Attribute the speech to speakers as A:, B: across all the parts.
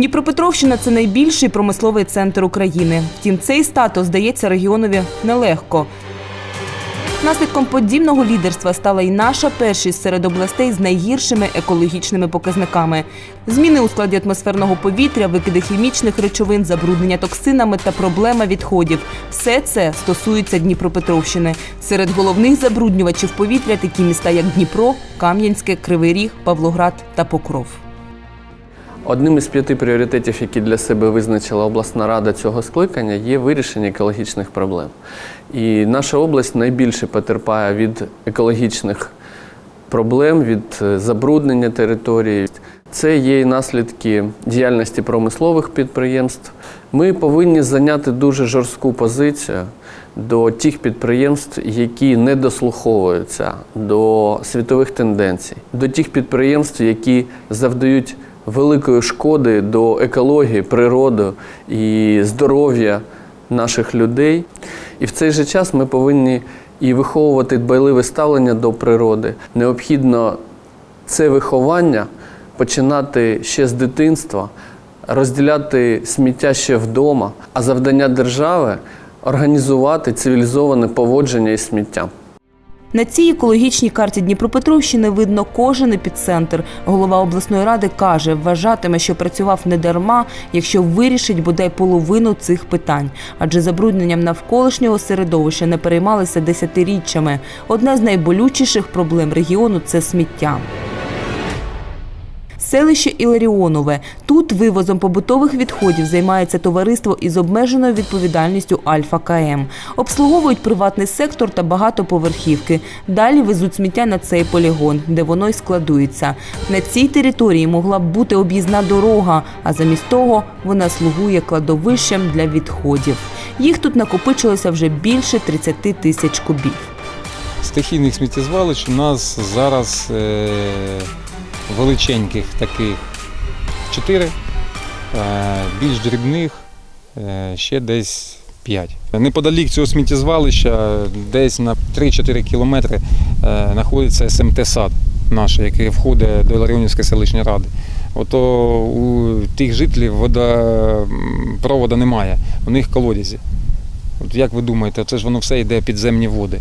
A: Дніпропетровщина це найбільший промисловий центр України. Втім, цей статус здається регіонові нелегко. Наслідком подібного лідерства стала і наша першість серед областей з найгіршими екологічними показниками. Зміни у складі атмосферного повітря, викиди хімічних речовин, забруднення токсинами та проблема відходів. Все це стосується Дніпропетровщини. Серед головних забруднювачів повітря такі міста, як Дніпро, Кам'янське, Кривий Ріг, Павлоград та Покров.
B: Одним із п'яти пріоритетів, які для себе визначила обласна рада цього скликання, є вирішення екологічних проблем. І наша область найбільше потерпає від екологічних проблем, від е, забруднення території. Це є і наслідки діяльності промислових підприємств. Ми повинні зайняти дуже жорстку позицію до тих підприємств, які не дослуховуються до світових тенденцій, до тих підприємств, які завдають великої шкоди до екології, природи і здоров'я наших людей. І в цей же час ми повинні і виховувати дбайливе ставлення до природи. Необхідно це виховання починати ще з дитинства, розділяти сміття ще вдома, а завдання держави організувати цивілізоване поводження із сміттям.
A: На цій екологічній карті Дніпропетровщини видно кожен епіцентр. Голова обласної ради каже, вважатиме, що працював не дарма, якщо вирішить бодай половину цих питань. Адже забрудненням навколишнього середовища не переймалися десятиріччями. Одна з найболючіших проблем регіону це сміття. Селище Іларіонове. Тут вивозом побутових відходів займається товариство із обмеженою відповідальністю Альфа КМ. Обслуговують приватний сектор та багатоповерхівки. Далі везуть сміття на цей полігон, де воно й складується. На цій території могла б бути об'їзна дорога, а замість того вона слугує кладовищем для відходів. Їх тут накопичилося вже більше 30 тисяч кубів.
C: Стихійних сміттєзвалищ у нас зараз е, величеньких таких чотири, е, більш дрібних е, ще десь п'ять. Неподалік цього сміттєзвалища, десь на 3-4 кілометри, е, знаходиться СМТ сад наш, який входить до Ларіонівської селищної ради. Ото у тих жителів водопроводу немає, у них колодязі. От як ви думаєте, це ж воно все йде підземні води.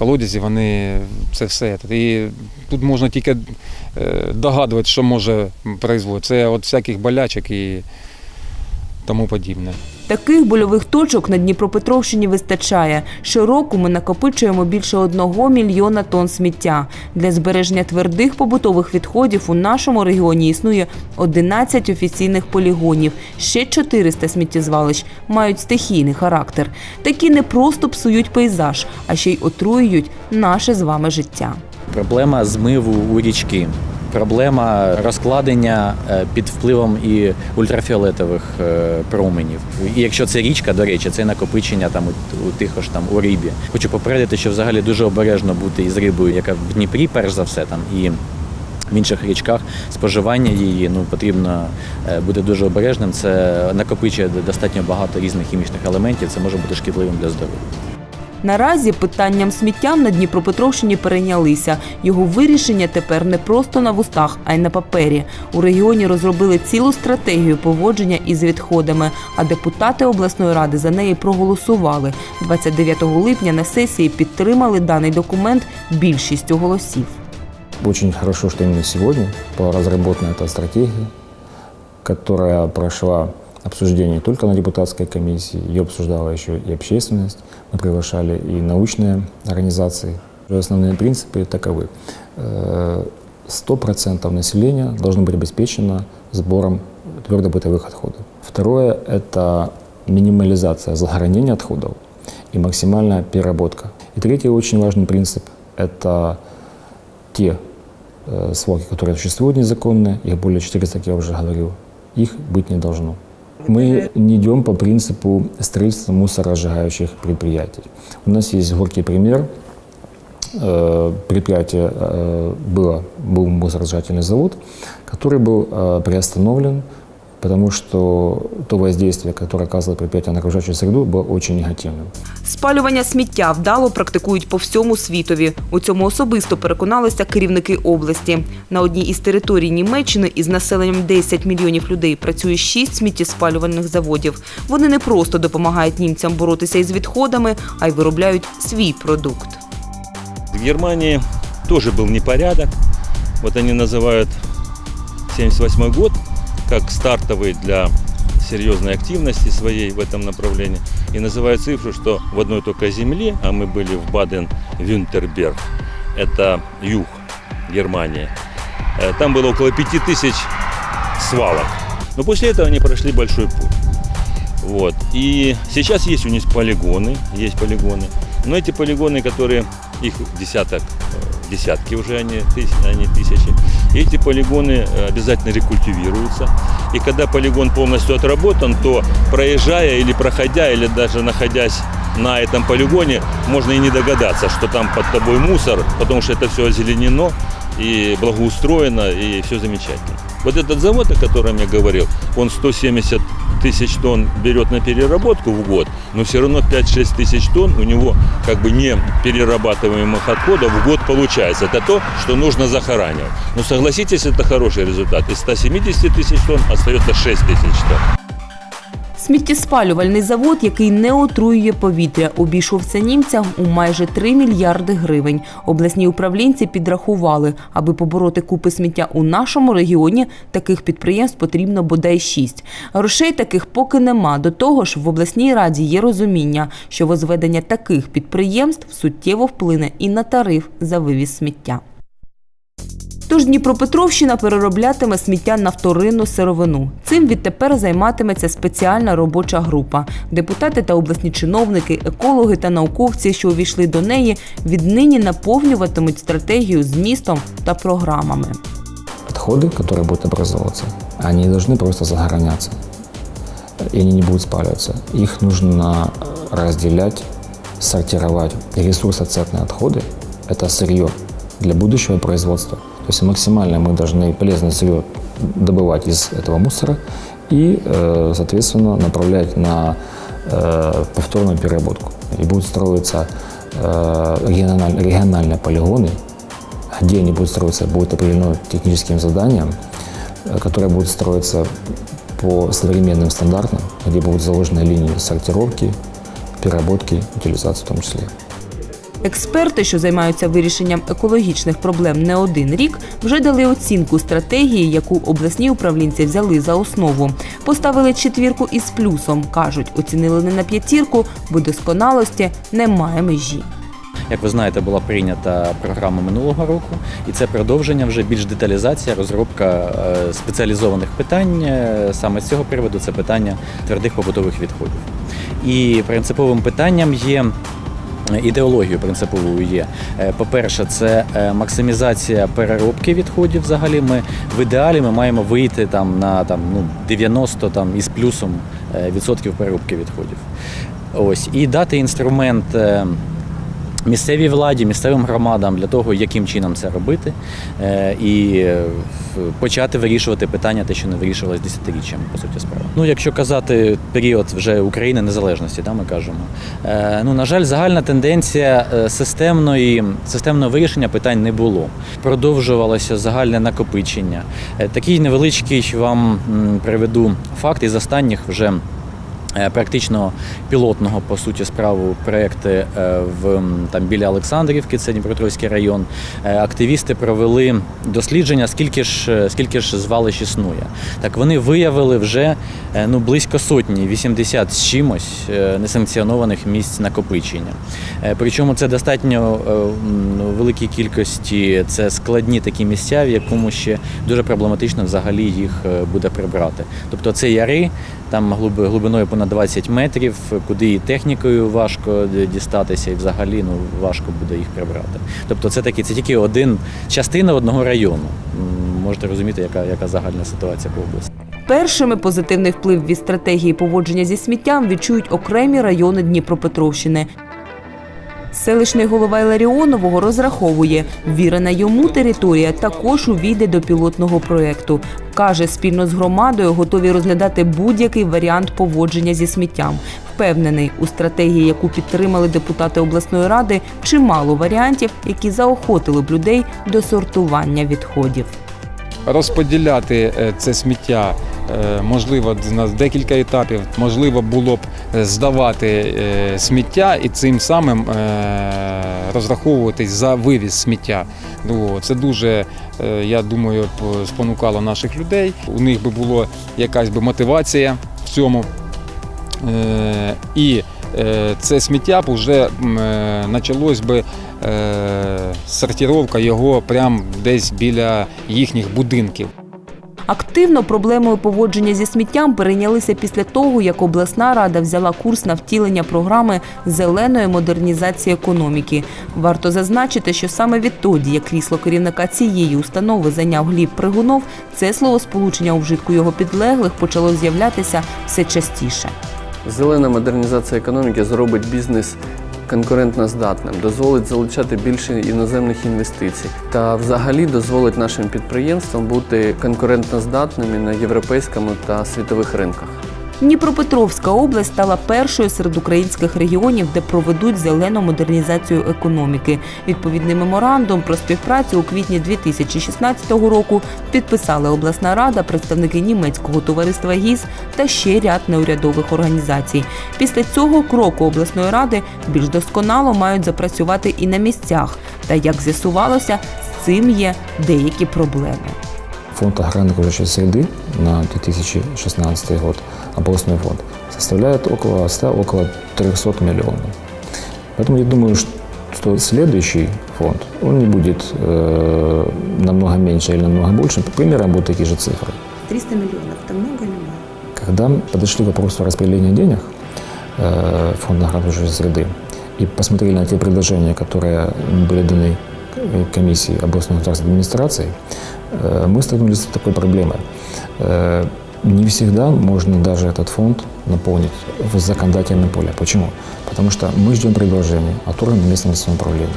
C: Колодязі, вони це все. І тут можна тільки е, догадувати, що може призводити. Це от всяких болячок і тому подібне.
A: Таких больових точок на Дніпропетровщині вистачає. Щороку ми накопичуємо більше одного мільйона тонн сміття. Для збереження твердих побутових відходів у нашому регіоні існує 11 офіційних полігонів. Ще 400 сміттєзвалищ мають стихійний характер. Такі не просто псують пейзаж, а ще й отруюють наше з вами життя.
D: Проблема змиву у річки. Проблема розкладення е, під впливом і ультрафіолетових е, променів. І якщо це річка, до речі, це накопичення там у, у тих ж там у рибі. Хочу попередити, що взагалі дуже обережно бути із рибою, яка в Дніпрі, перш за все, там і в інших річках споживання її ну потрібно е, бути дуже обережним. Це накопичує достатньо багато різних хімічних елементів. Це може бути шкідливим для здоров'я.
A: Наразі питанням сміття на Дніпропетровщині перейнялися. Його вирішення тепер не просто на вустах, а й на папері. У регіоні розробили цілу стратегію поводження із відходами, а депутати обласної ради за неї проголосували. 29 липня на сесії підтримали даний документ більшістю голосів.
E: Очень хорошо, что именно сегодня была разработана эта стратегия, которая прошла обсуждение не только на депутатской комиссии, ее обсуждала еще и общественность. Мы приглашали и научные организации. Основные принципы таковы. Э, 100% населения должно быть обеспечено сбором твердобытовых отходов. Второе – это минимализация захоронения отходов и максимальная переработка. И третий очень важный принцип – это те э, свалки, которые существуют незаконные, их более 400, как я уже говорил, их быть не должно. Мы не идем по принципу строительства мусоросжигающих предприятий. У нас есть горький пример. Э, Предприятие э, было, был мусоросжигательный завод, который был э, приостановлен потому что то воздействие, которое оказывало предприятие на окружающую среду, было очень негативным.
A: Спалювання сміття вдало практикують по всьому світові. У цьому особисто переконалися керівники області. На одній із територій Німеччини із населенням 10 мільйонів людей працює 6 сміттєспалювальних заводів. Вони не просто допомагають німцям боротися із відходами, а й виробляють свій продукт.
F: В Германии тоже был непорядок. Вот они называют 78 год как стартовый для серьезной активности своей в этом направлении. И называют цифру, что в одной только земле, а мы были в Баден-Вюнтерберг, это юг Германии, э, там было около 5000 свалок. Но после этого они прошли большой путь. Вот. И сейчас есть у них полигоны, есть полигоны. Но эти полигоны, которые, их десяток, э, десятки уже, они, тыс- они тысячи. И эти полигоны э, обязательно рекультивируются. И когда полигон полностью отработан, то проезжая или проходя, или даже находясь на этом полигоне, можно и не догадаться, что там под тобой мусор, потому что это все озеленено и благоустроено, и все замечательно. Вот этот завод, о котором я говорил, он 170 тысяч тонн берет на переработку в год, но все равно 5-6 тысяч тонн у него как бы не перерабатываемых отходов в год получается. Это то, что нужно захоранивать. Но согласитесь, это хороший результат. Из 170 тысяч тонн остается 6 тысяч тонн.
A: Сміттєспалювальний завод, який не отруює повітря, обійшовся німцям у майже 3 мільярди гривень. Обласні управлінці підрахували, аби побороти купи сміття у нашому регіоні, таких підприємств потрібно бодай 6. Грошей таких поки нема. До того ж, в обласній раді є розуміння, що возведення таких підприємств суттєво вплине і на тариф за вивіз сміття. Тож Дніпропетровщина перероблятиме сміття на вторинну сировину. Цим відтепер займатиметься спеціальна робоча група. Депутати та обласні чиновники, екологи та науковці, що увійшли до неї, віднині наповнюватимуть стратегію змістом та програмами.
E: Отходы, которые будут образовываться, они не должны просто загораняться. И они не будут спаливаться. Их нужно разделять, сортировать. И ресурсоценные отходы – это сырье для будущего производства. Есть максимально мы должны полезное сырье добывать из этого мусора и, э, соответственно, направлять на э, повторную переработку. И будут строиться э, региональ- региональные полигоны, где они будут строиться, будет определено техническим заданием, которое будет строиться по современным стандартам, где будут заложены линии сортировки, переработки, утилизации в том числе.
A: Експерти, що займаються вирішенням екологічних проблем не один рік, вже дали оцінку стратегії, яку обласні управлінці взяли за основу. Поставили четвірку із плюсом. кажуть, оцінили не на п'ятірку, бо досконалості немає межі.
D: Як ви знаєте, була прийнята програма минулого року, і це продовження вже більш деталізація, розробка е, спеціалізованих питань. Е, Саме з цього приводу це питання твердих побутових відходів. І принциповим питанням є. Ідеологією принциповою є. Е, По-перше, це е, максимізація переробки відходів. Взагалі, ми в ідеалі ми маємо вийти там на там ну 90 там із плюсом е, відсотків переробки відходів. Ось і дати інструмент місцевій владі, місцевим громадам для того, яким чином це робити, е, і е, почати вирішувати питання, те, що не вирішувалось десятиріччями, по суті справи. Ну, якщо казати період вже України незалежності, да, ми кажемо. Е, Ну, на жаль, загальна тенденція системної, системного вирішення питань не було. Продовжувалося загальне накопичення. Такий невеличкий вам приведу факт із останніх вже практично пілотного по суті справу проекти е, в там біля Олександрівки, це Дніпропетровський район. Е, Активісти провели дослідження, скільки ж е, скільки ж звалищ існує. Так вони виявили вже е, ну близько сотні, 80 з чимось е, несанкціонованих місць накопичення. Е, Причому це достатньо е, великій кількості це складні такі місця, в якому ще дуже проблематично взагалі їх е, буде прибрати. Тобто це яри, там глибиною понад 20 метрів, куди і технікою важко дістатися, і взагалі ну важко буде їх прибрати. Тобто, це такі це тільки один частина одного району. Можете розуміти, яка, яка загальна ситуація по області.
A: Першими позитивний вплив від стратегії поводження зі сміттям відчують окремі райони Дніпропетровщини. Селищний голова Іларіонового розраховує, вірена йому територія також увійде до пілотного проєкту. Каже, спільно з громадою готові розглядати будь-який варіант поводження зі сміттям. Впевнений, у стратегії, яку підтримали депутати обласної ради, чимало варіантів, які заохотили б людей до сортування відходів.
C: Розподіляти е, це сміття е, можливо на декілька етапів. Можливо було б е, здавати сміття і цим самим розраховуватись за вивіз сміття. Ну, Це дуже, я думаю, спонукало наших людей. У них би була якась би мотивація в цьому. І це сміття б вже почалось би сортировка його прямо десь біля їхніх будинків.
A: Активно проблемою поводження зі сміттям перейнялися після того, як обласна рада взяла курс на втілення програми зеленої модернізації економіки. Варто зазначити, що саме відтоді, як крісло керівника цієї установи зайняв Гліб Пригунов, це словосполучення у вжитку його підлеглих почало з'являтися все частіше.
B: Зелена модернізація економіки зробить бізнес конкурентно здатним, дозволить залучати більше іноземних інвестицій та взагалі дозволить нашим підприємствам бути конкурентноздатними на європейському та світових ринках.
A: Дніпропетровська область стала першою серед українських регіонів, де проведуть зелену модернізацію економіки. Відповідний меморандум про співпрацю у квітні 2016 року підписали обласна рада, представники німецького товариства ГІС та ще ряд неурядових організацій. Після цього кроку обласної ради більш досконало мають запрацювати і на місцях. Та як з'ясувалося, з цим є деякі проблеми.
E: Фонд охраны окружающей среды на 2016 год, областной фонд, составляет около 100, около 300 миллионов. Поэтому я думаю, что следующий фонд, он не будет э, намного меньше или намного больше, примерно будут такие же цифры.
A: 300 мільйонів – це много чи мало?
E: Когда подошли к вопросу распределения денег э, Фонда охраны окружающей среды и посмотрели на те предложения, которые были даны комиссии областной государственной администрации, э, мы столкнулись с такой проблемой. Э, Не всегда можно даже этот фонд наполнить в законодательном поле. Почему? Потому что мы ждем предложений от органов местного самоуправления.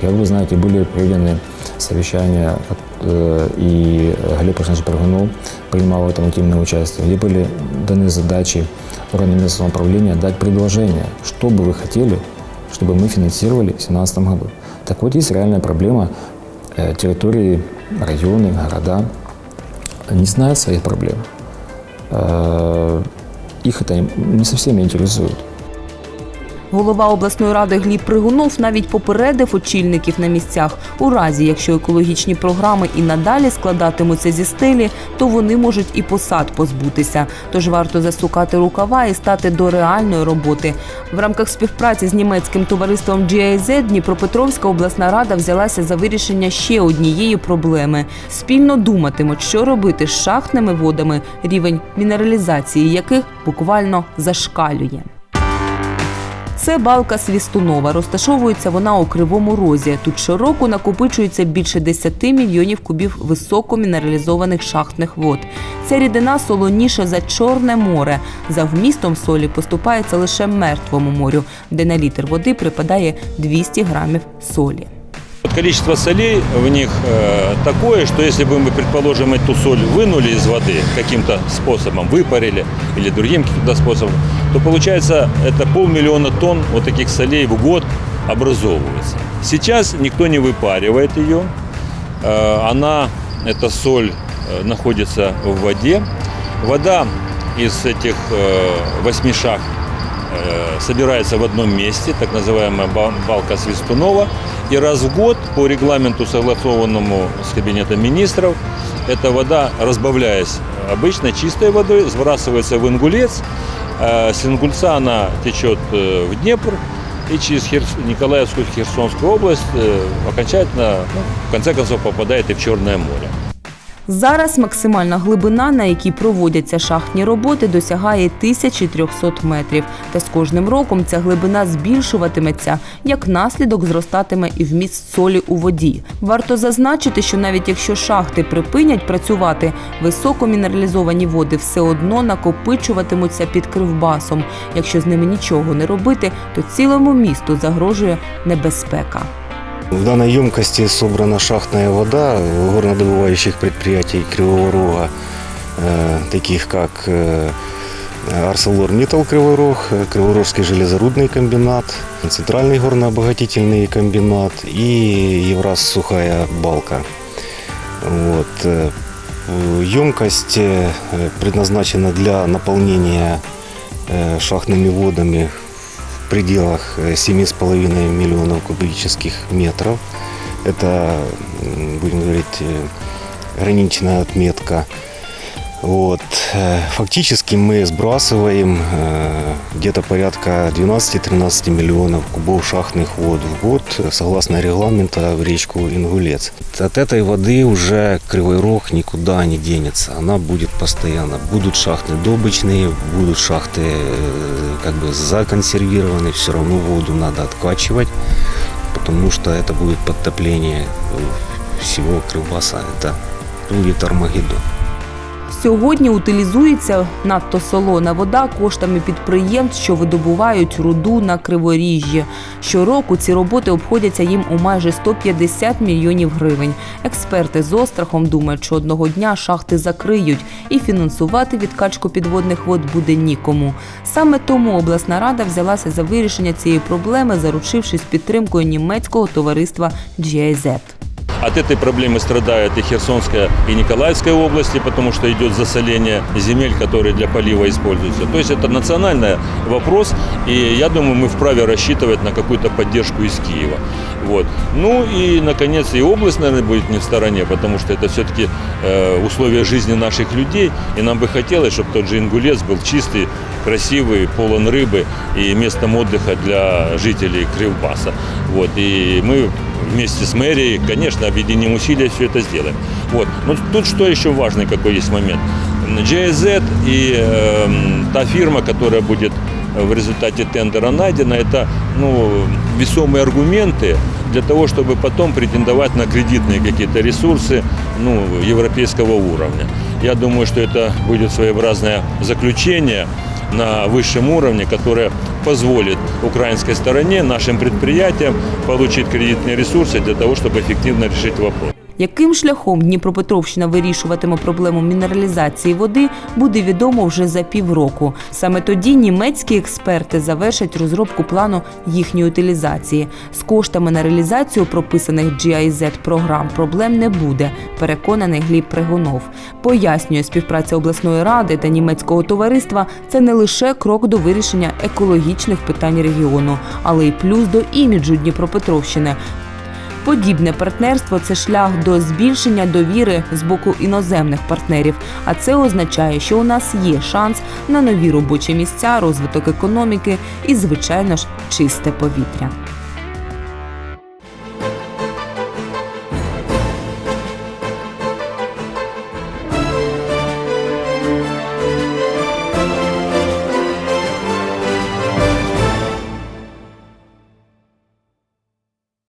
E: Как вы знаете, были проведены совещания, э, и Глеб Александрович Прыгунов принимал в этом активное участие, где были даны задачи органам местного самоуправления дать предложение, что бы вы хотели, чтобы мы финансировали в 2017 году. Так вот, есть реальная проблема э, территории, районы, города не знают своих проблем. Э, Их это не совсем интересует.
A: Голова обласної ради Гліб Пригунов навіть попередив очільників на місцях. У разі, якщо екологічні програми і надалі складатимуться зі стелі, то вони можуть і посад позбутися. Тож варто засукати рукава і стати до реальної роботи. В рамках співпраці з німецьким товариством GIZ Дніпропетровська обласна рада взялася за вирішення ще однієї проблеми. Спільно думатимуть, що робити з шахтними водами, рівень мінералізації яких буквально зашкалює. Це балка Свістунова. Розташовується вона у Кривому Розі. Тут щороку накопичується більше 10 мільйонів кубів високомінералізованих шахтних вод. Ця рідина солоніша за Чорне море. За вмістом солі поступається лише мертвому морю, де на літр води припадає 200 грамів солі.
F: Вот Количество солей в них э, такое, что если бы мы, предположим, эту соль вынули из воды каким-то способом, выпарили или другим каким-то способом, то получается это полмиллиона тонн вот таких солей в год образовывается. Сейчас никто не выпаривает ее. Э, она, эта соль, э, находится в воде. Вода из этих э, восьми шахт э, собирается в одном месте, так называемая ба- балка Свистунова. И раз в год по регламенту, согласованному с Кабинетом министров, эта вода, разбавляясь обычно чистой водой, сбрасывается в Ингулец. Э, С Ингульца она течет э, в Днепр и через Херс- Николаевскую, Херсонскую область э, окончательно, ну, в конце концов, попадает и в Черное море.
A: Зараз максимальна глибина, на якій проводяться шахтні роботи, досягає 1300 метрів. Та з кожним роком ця глибина збільшуватиметься, як наслідок зростатиме і вміст солі у воді. Варто зазначити, що навіть якщо шахти припинять працювати, високомінералізовані води все одно накопичуватимуться під кривбасом. Якщо з ними нічого не робити, то цілому місту загрожує небезпека.
G: В данной емкости собрана шахтная вода горнодобывающих предприятий Кривого Рога, э, таких как э, ArcelorMittal Кривой Рог, э, Криворожский железорудный комбинат, Центральный горнообогатительный комбинат и Евраз Сухая Балка. Вот. Емкость предназначена для наполнения шахтными водами в пределах э, 7,5 миллионов кубических метров. Это, м, будем говорить, э, граничная отметка. Вот. э, Фактически мы сбрасываем э, где-то порядка 12-13 миллионов кубов шахтных вод в год, э, согласно регламента, в речку Ингулец. От этой воды уже Кривой Рог никуда не денется. Она будет постоянно. Будут шахты добычные, будут шахты э, как бы законсервированы. Все равно воду надо откачивать, потому что это будет подтопление э, всего Кривбаса. Это будет Армагеддон.
A: Сьогодні утилізується надто солона вода коштами підприємств, що видобувають руду на криворіжжі. Щороку ці роботи обходяться їм у майже 150 мільйонів гривень. Експерти з острахом думають, що одного дня шахти закриють і фінансувати відкачку підводних вод буде нікому. Саме тому обласна рада взялася за вирішення цієї проблеми, заручившись підтримкою німецького товариства GIZ.
F: От этой проблемы страдают и Херсонская, и Николаевская области, потому что идет засоление земель, которые для полива используются. То есть это национальный вопрос, и я думаю, мы вправе рассчитывать на какую-то поддержку из Киева. Вот. Ну и, наконец, и область, наверное, будет не в стороне, потому что это все-таки э, условия жизни наших людей, и нам бы хотелось, чтобы тот же Ингулец был чистый, красивый, полон рыбы и местом отдыха для жителей Кривбаса. Вот. И мы вместе с мэрией, конечно, объединим усилия, все это сделаем. Вот. Но тут что еще важный какой есть момент. GIZ и э, та фирма, которая будет в результате тендера найдена, это ну, весомые аргументы для того, чтобы потом претендовать на кредитные какие-то ресурсы ну, европейского уровня. Я думаю, что это будет своеобразное заключение на высшем уровне, которое позволит украинской стороне, нашим предприятиям получить кредитные ресурсы для того, чтобы эффективно решить вопрос.
A: яким шляхом Дніпропетровщина вирішуватиме проблему мінералізації води, буде відомо вже за півроку. Саме тоді німецькі експерти завершать розробку плану їхньої утилізації. З коштами на реалізацію прописаних GIZ програм проблем не буде, переконаний Гліб Пригонов. Пояснює, співпраця обласної ради та німецького товариства це не лише крок до вирішення екологічних питань регіону, але й плюс до іміджу Дніпропетровщини. Подібне партнерство це шлях до збільшення довіри з боку іноземних партнерів. А це означає, що у нас є шанс на нові робочі місця, розвиток економіки і, звичайно ж, чисте повітря.